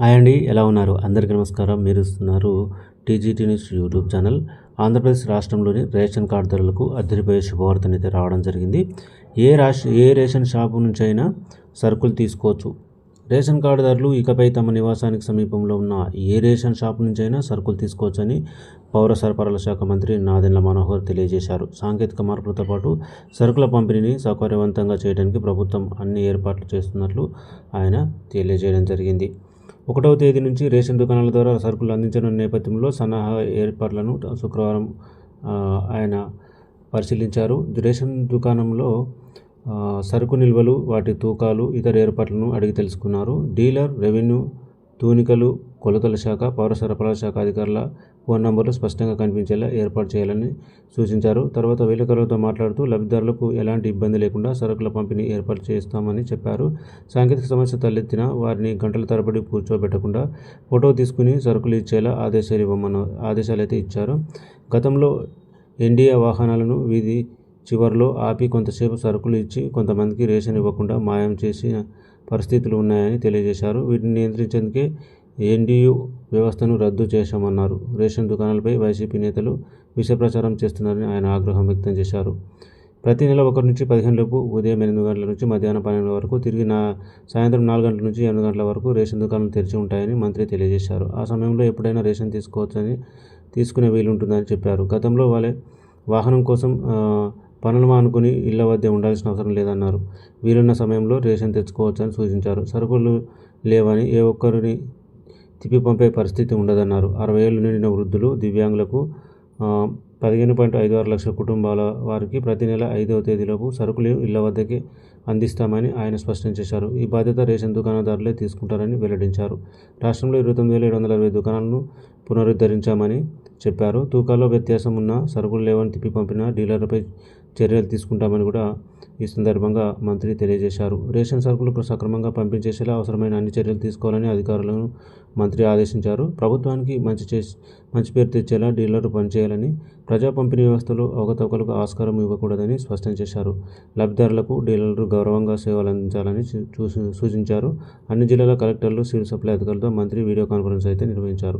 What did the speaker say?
Hi అండి ఎలా ఉన్నారు? అందరికీ నమస్కారం. మీరు ఇస్తున్నారు TGT news YouTube channel. Andhra Pradesh రాష్ట్రంలోని రేషన్ కార్డుదారులకు అద్దరిపోయే శుభవార్తను అయితే రావడం జరిగింది. ఏ రాష్ ఏ రేషన్ షాపు నుంచి అయినా సరుకులు తీసుకోవచ్చు. రేషన్ కార్డుదారులు ఇకపై తమ నివాసానికి సమీపంలో ఉన్న ఏ రేషన్ షాపు నుంచి అయినా సరుకులు తీసుకోవచ్చని పౌర సరఫరాల శాఖ మంత్రి నాదెండ్ల మనోహర్ తెలియజేశారు. సాంకేతిక మార్పులతో పాటు సరుకుల పంపిణీని సౌకర్యవంతంగా చేయడానికి ప్రభుత్వం అన్ని ఏర్పాట్లు చేస్తున్నట్లు ఆయన తెలియజేయడం జరిగింది. ఒకటవ తేదీ నుంచి రేషన్ దుకాణాల ద్వారా సరుకులు అందించనున్న నేపథ్యంలో సన్నాహ ఏర్పాట్లను శుక్రవారం ఆయన పరిశీలించారు. రేషన్ దుకాణంలో సరుకు నిల్వలు వాటి తూకాలు ఇతర ఏర్పాట్లను అడిగి తెలుసుకున్నారు. డీలర్ రెవెన్యూ తూనికలు కొలతల శాఖ పౌర సరఫరాల శాఖ అధికారుల ఫోన్ నంబర్లు స్పష్టంగా కనిపించేలా ఏర్పాటు చేయాలని సూచించారు. తర్వాత విలేకరులతో మాట్లాడుతూ లబ్ధిదారులకు ఎలాంటి ఇబ్బంది లేకుండా సరుకుల పంపిణీ ఏర్పాటు చేస్తామని చెప్పారు. సాంకేతిక సమస్య తలెత్తిన వారిని గంటల తరబడి కూర్చోబెట్టకుండా ఫోటో తీసుకుని సరుకులు ఇచ్చేలా ఆదేశాలు ఇవ్వమన్న ఆదేశాలు అయితే ఇచ్చారు. గతంలో ఎన్డీఏ వాహనాలను వీధి చివరిలో ఆపి కొంతసేపు సరుకులు ఇచ్చి కొంతమందికి రేషన్ ఇవ్వకుండా మాయం చేసిన పరిస్థితులు ఉన్నాయని తెలియజేశారు. వీటిని నియంత్రించేందుకే ఎన్డీయూ వ్యవస్థను రద్దు చేశామన్నారు. రేషన్ దుకాణాలపై వైసీపీ నేతలు విష ప్రచారం చేస్తున్నారని ఆయన ఆగ్రహం వ్యక్తం చేశారు. ప్రతి నెల ఒకటి నుంచి పదిహేను లోపు ఉదయం ఎనిమిది గంటల నుంచి మధ్యాహ్నం పన్నెండు వరకు తిరిగి నా సాయంత్రం నాలుగు గంటల నుంచి ఎనిమిది గంటల వరకు రేషన్ దుకాణాలు తెరిచి ఉంటాయని మంత్రి తెలియజేశారు. ఆ సమయంలో ఎప్పుడైనా రేషన్ తీసుకోవచ్చని తీసుకునే వీలుంటుందని చెప్పారు. గతంలో వాళ్ళే వాహనం కోసం పనులు మానుకుని ఇళ్ళ వద్ద ఉండాల్సిన అవసరం లేదన్నారు. వీలున్న సమయంలో రేషన్ తెచ్చుకోవచ్చని సూచించారు. సరుకులు లేవని ఏ ఒక్కరిని తిప్పి పంపే పరిస్థితి ఉండదన్నారు. అరవై ఏళ్ళు నిండిన వృద్ధులు దివ్యాంగులకు పదిహేను పాయింట్ ఐదు ఆరు లక్షల కుటుంబాల వారికి ప్రతి నెల ఐదవ తేదీలోపు సరుకులు ఇళ్ళ వద్దకే అందిస్తామని ఆయన స్పష్టం చేశారు. ఈ బాధ్యత రేషన్ దుకాణదారులే తీసుకుంటారని వెల్లడించారు. రాష్ట్రంలో ఇరవై తొమ్మిది వేల ఏడు వందల అరవై దుకాణాలను పునరుద్ధరించామని చెప్పారు. తూకాల్లో వ్యత్యాసం ఉన్న సరుకులు లేవని తిప్పి పంపిన డీలర్లపై చర్యలు తీసుకుంటామని కూడా ఈ సందర్భంగా మంత్రి తెలియజేశారు. రేషన్ సరుకులు సక్రమంగా పంపించేసేలా అవసరమైన అన్ని చర్యలు తీసుకోవాలని అధికారులను మంత్రి ఆదేశించారు. ప్రభుత్వానికి మంచి చేసి మంచి పేరు తెచ్చేలా డీలర్లు పనిచేయాలని ప్రజా పంపిణీ వ్యవస్థలో అవకతవకలకు ఆస్కారం ఇవ్వకూడదని స్పష్టం చేశారు. లబ్ధిదారులకు డీలర్లు గౌరవంగా సేవలు అందించాలని సూ- సూచించారు. అన్ని జిల్లాల కలెక్టర్లు సివిల్ సప్లై అధికారులతో మంత్రి వీడియో కాన్ఫరెన్స్ అయితే నిర్వహించారు.